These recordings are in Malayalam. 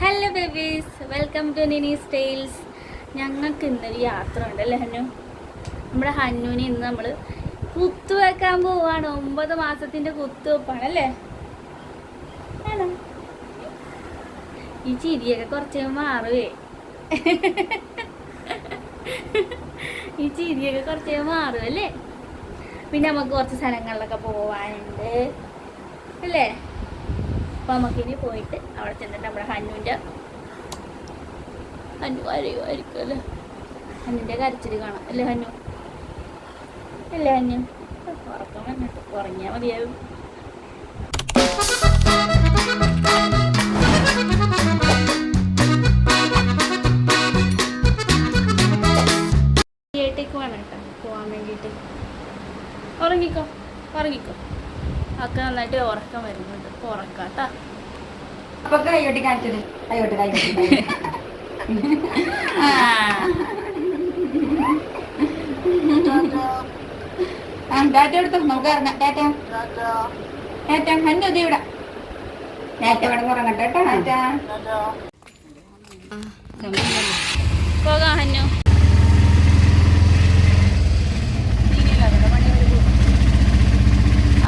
Hello babies welcome to Nini styles ഞങ്ങൾക്ക് ഇന്നൊരു യാത്ര ഉണ്ട് അല്ലേ ഹനു? നമ്മുടെ ഹന്നുവിനെ ഇന്ന് നമ്മൾ കുത്തുവെക്കാൻ പോവാണ്. ഒമ്പത് മാസത്തിന്റെ കുത്തുവെപ്പാണ് അല്ലേ ആണോ? ഈ ചിരിയൊക്കെ കുറച്ച് മാറുവേ. ഈ ചിരിയൊക്കെ കുറച്ച് മാറും അല്ലേ പിന്നെ നമുക്ക് കുറച്ച് സ്ഥലങ്ങളിലൊക്കെ പോവാനുണ്ട്. അല്ലേ? അപ്പൊ നമുക്കിനി പോയിട്ട് അവിടെ ചെന്നിട്ട് നമ്മുടെ ഹന്നുവിന്റെ ഹന്നു കരയുമായിരിക്കും അല്ലേ? ഹന്നുവിന്റെ കരച്ചിൽ കാണാം. അല്ലേ ഹന്നു? അല്ലേ ഹന്നു? ഉറക്കം വന്നിട്ട് ഉറങ്ങിയാൽ മതിയാവും. ഉറങ്ങിക്കോ. ഉറങ്ങിക്കോ. ഒക്കെ നന്നായിട്ട് ഉറക്കം വരുന്നുണ്ട്. അപ്പോൾ ഉറക്കാം കേട്ടോ അപ്പൊ കാണിച്ചത്. എടുത്തു? നമുക്ക് ഇറങ്ങാം. ടാറ്റ ഡാറ്റ ഹന്നു ഇത് ഇവിടെ. ഡാറ്റ ഇവിടെ ഉറങ്ങട്ടെ കേട്ടോ. ഡാറ്റ പോകാം ഹന്നു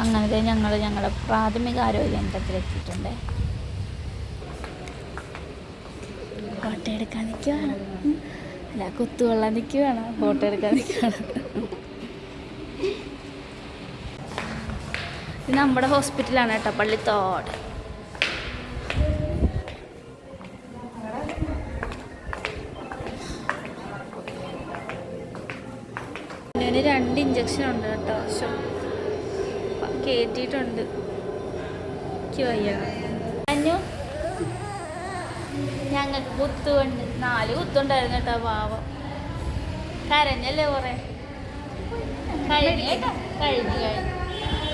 അങ്ങനത്തെ ഞങ്ങൾ ഞങ്ങളുടെ പ്രാഥമിക ആരോഗ്യ കേന്ദ്രത്തിലെത്തിയിട്ടുണ്ട്. ഫോട്ടോ എടുക്കാൻ നിൽക്കുവാണ് അല്ല കുത്തുകൊള്ളാൻ നിൽക്കുവാണ് ഫോട്ടോ എടുക്കാൻ നിൽക്കുവാണ് ഇത് നമ്മുടെ ഹോസ്പിറ്റലാണ് കേട്ടോ പള്ളിത്തോട്. രണ്ട് ഇഞ്ചക്ഷൻ ഉണ്ട് കേട്ടോ കയറ്റിയിട്ടുണ്ട്. എനിക്ക് വയ്യ. അന്നു ഞങ്ങൾക്ക് കുത്തുകൊണ്ട് നാല് കുത്തുണ്ടായിരുന്നു കേട്ടോ പാവം. കരഞ്ഞല്ലേ കുറെ? കഴിഞ്ഞു കേട്ടോ കഴിഞ്ഞു കഴിഞ്ഞു.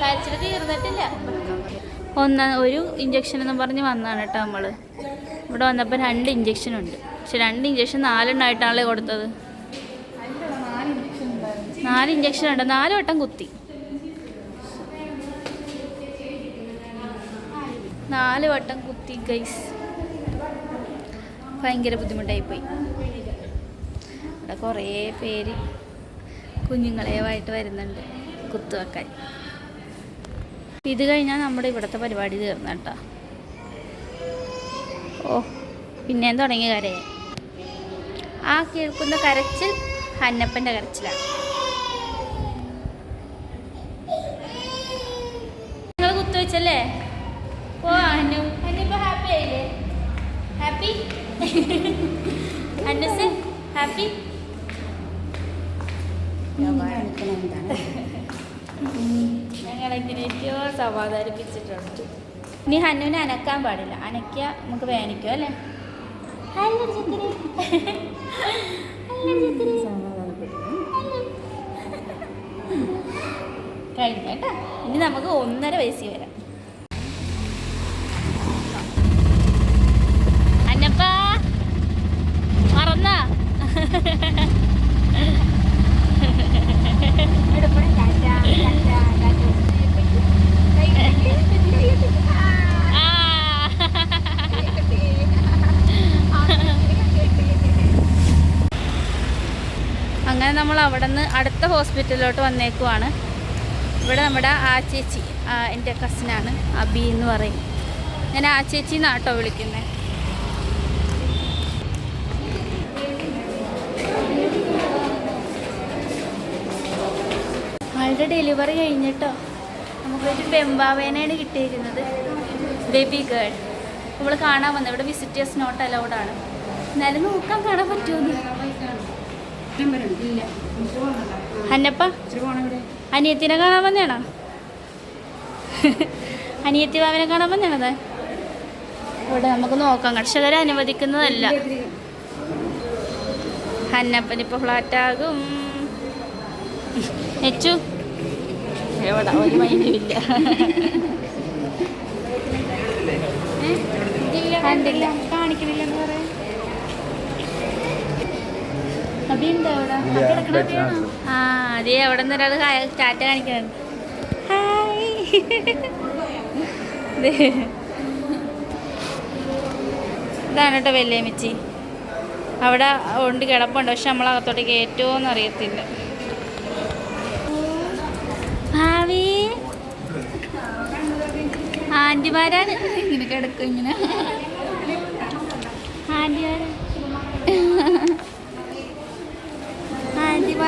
കരച്ചിട്ട് തീർന്നിട്ടില്ല. ഒന്ന് ഒരു ഇഞ്ചക്ഷൻ എന്ന് പറഞ്ഞ് വന്നതാണ് കേട്ടോ നമ്മൾ ഇവിടെ വന്നപ്പോൾ രണ്ട് ഇഞ്ചക്ഷൻ ഉണ്ട്. പക്ഷെ രണ്ട് ഇഞ്ചക്ഷൻ നാലെണ്ണമായിട്ടാണല്ലേ കൊടുത്തത്. നാല് ഇഞ്ചക്ഷൻ ഉണ്ട്. നാല് വട്ടം കുത്തി. നാല് വട്ടം കുത്തി ഗൈസ് ഭയങ്കര ബുദ്ധിമുട്ടായിപ്പോയി. ഇവിടെ കുറേ പേര് കുഞ്ഞുങ്ങളേവായിട്ട് വരുന്നുണ്ട് കുത്തുവെക്കാൻ. ഇത് കഴിഞ്ഞാൽ നമ്മുടെ ഇവിടുത്തെ പരിപാടി തീർന്നു കേട്ടോ. ഓ പിന്നെയും തുടങ്ങിയ കരയെ? ആ കേൾക്കുന്ന കരച്ചിൽ ഹന്നപ്പന്റെ കരച്ചിലാണ്. നിങ്ങൾ കുത്തുവെച്ചല്ലേ? ഓ അന്നു അന്നിപ്പോ ഹാപ്പി ആയില്ലേ? ഹാപ്പി അന്നസ് ഹാപ്പി ഏറ്റവും സമാധാനിപ്പിച്ചിട്ടുണ്ട്. ഇനി ഹന്നുവിനെ അനക്കാൻ പാടില്ല. അനക്കിയ നമുക്ക് വേനിക്കും അല്ലേ. കഴിഞ്ഞു കേട്ടോ. ഇനി നമുക്ക് ഒന്നര വയസ്സിൽ വരാം. നമ്മൾ അവിടെ നിന്ന് അടുത്ത ഹോസ്പിറ്റലിലോട്ട് വന്നേക്കുവാണ്. ഇവിടെ നമ്മുടെ ആ ചേച്ചി എന്റെ കസിനാണ് അബി എന്ന് പറയും. ഞാൻ ആ ചേച്ചി നാട്ടോ വിളിക്കുന്നത് ആളുടെ ഡെലിവറി കഴിഞ്ഞിട്ടോ? നമുക്കൊരു പെമ്പാവേനയാണ് കിട്ടിയിരിക്കുന്നത്. Baby girl. നമ്മൾ കാണാൻ വന്നത് ഇവിടെ വിസിറ്റേഴ്സ് നോട്ട് അലൗഡാണ് എന്നാലും നോക്കാൻ കാണാൻ പറ്റുമെന്ന് അന്നപ്പ? അനിയത്തിനെ കാണാൻ വന്നേണോ അനിയത്തി ബാബിനെ കാണാൻ വന്നേണത് ഇവിടെ നമുക്ക് നോക്കാം. കർഷകരെ അനുവദിക്കുന്നതല്ല. ഹന്നപ്പനിപ്പോൾ ഫ്ലാറ്റാകും നെച്ചു എവിടെ? ഒരു കാണിക്കണില്ലെന്ന് പറയാം. ആ അതേ അവിടെ നിന്ന് ഒരാൾ ടാറ്റ കാണിക്കുന്നുണ്ട്. ഹായ്. ഇതാണ് കേട്ടോ വെല്ലേമിച്ചി അവിടെ ഉണ്ട് കിടപ്പുണ്ട്. പക്ഷെ നമ്മൾ അകത്തോട്ട് കയറ്റുമോന്ന് അറിയത്തില്ല. ഭാവി. ആന്റിമാരാണ്. ഇങ്ങനെ കിടക്കും ഇങ്ങനെ.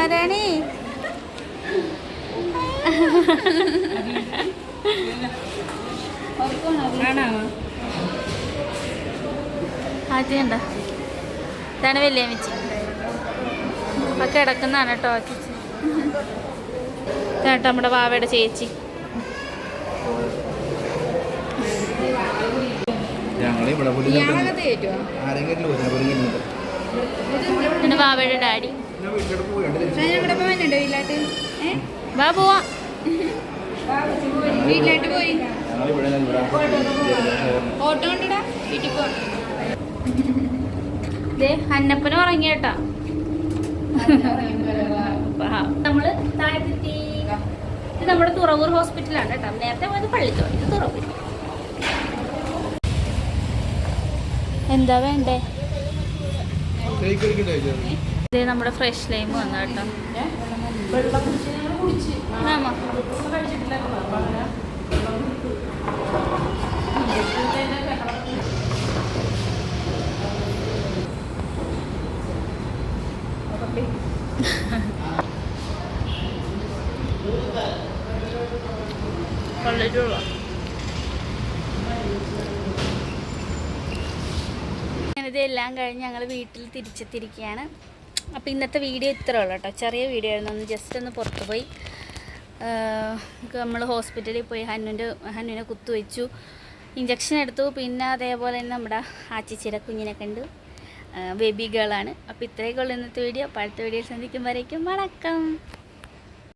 ആന്റിമാരാണേ ആദ്യണ്ട ഇതാണ് വലിയ മിച്ചി ഒക്കെ കിടക്കുന്നതാണ് കേട്ടോ ചേച്ചി കേട്ടോ നമ്മുടെ വാവയുടെ ചേച്ചി. ഞങ്ങളെ ഇവിടെ ഇയാളകത്ത് കയറ്റുമോ ആരെങ്കിലും വാവയുടെ ഡാഡി. ഞങ്ങളുടെ വീട്ടിലായിട്ട് ഏ? വാ പോവാ. വീട്ടിലായിട്ട് പോയി. ഞങ്ങളിവിടെ ഓട്ടോ കൊണ്ടിടാ വീട്ടിൽ പോ ഉറങ്ങിയേട്ടാ നമ്മൾ താഴത്തെത്തി ഇത് നമ്മുടെ തുറവൂർ ഹോസ്പിറ്റലാണ് കേട്ടോ. നേരത്തെ പോയത് പള്ളിത്തോട്. ഇത് തുറവൂർ. എന്താ വേണ്ടേ? ഇത് നമ്മുടെ ഫ്രഷ് ലൈം വന്നു കേട്ടോ. കൊള്ളിട്ടുള്ള ഇതെല്ലാം കഴിഞ്ഞ് ഞങ്ങൾ വീട്ടിൽ തിരിച്ചെത്തിയിരിക്കുകയാണ്. അപ്പോൾ ഇന്നത്തെ വീഡിയോ ഇത്ര ഉള്ളൂ കേട്ടോ. ചെറിയ വീഡിയോ ആയിരുന്നു. ഒന്ന് ജസ്റ്റ് ഒന്ന് പുറത്ത് പോയി. നമ്മൾ ഹോസ്പിറ്റലിൽ പോയി ഹന്നുവിന്റെ ഹന്നുവിനെ കുത്തുവെച്ചു ഇഞ്ചക്ഷൻ എടുത്തു. പിന്നെ അതേപോലെ തന്നെ നമ്മുടെ ആച്ചിച്ചിര കുഞ്ഞിനെ കണ്ട്. ബേബി ഗേളാണ് അപ്പോൾ ഇത്രയൊക്കെ ഉള്ളൂ ഇന്നത്തെ വീഡിയോ. അപ്പോൾ അടുത്ത വീഡിയോ സന്ധിക്കുമ്പോഴേക്കും വണക്കം.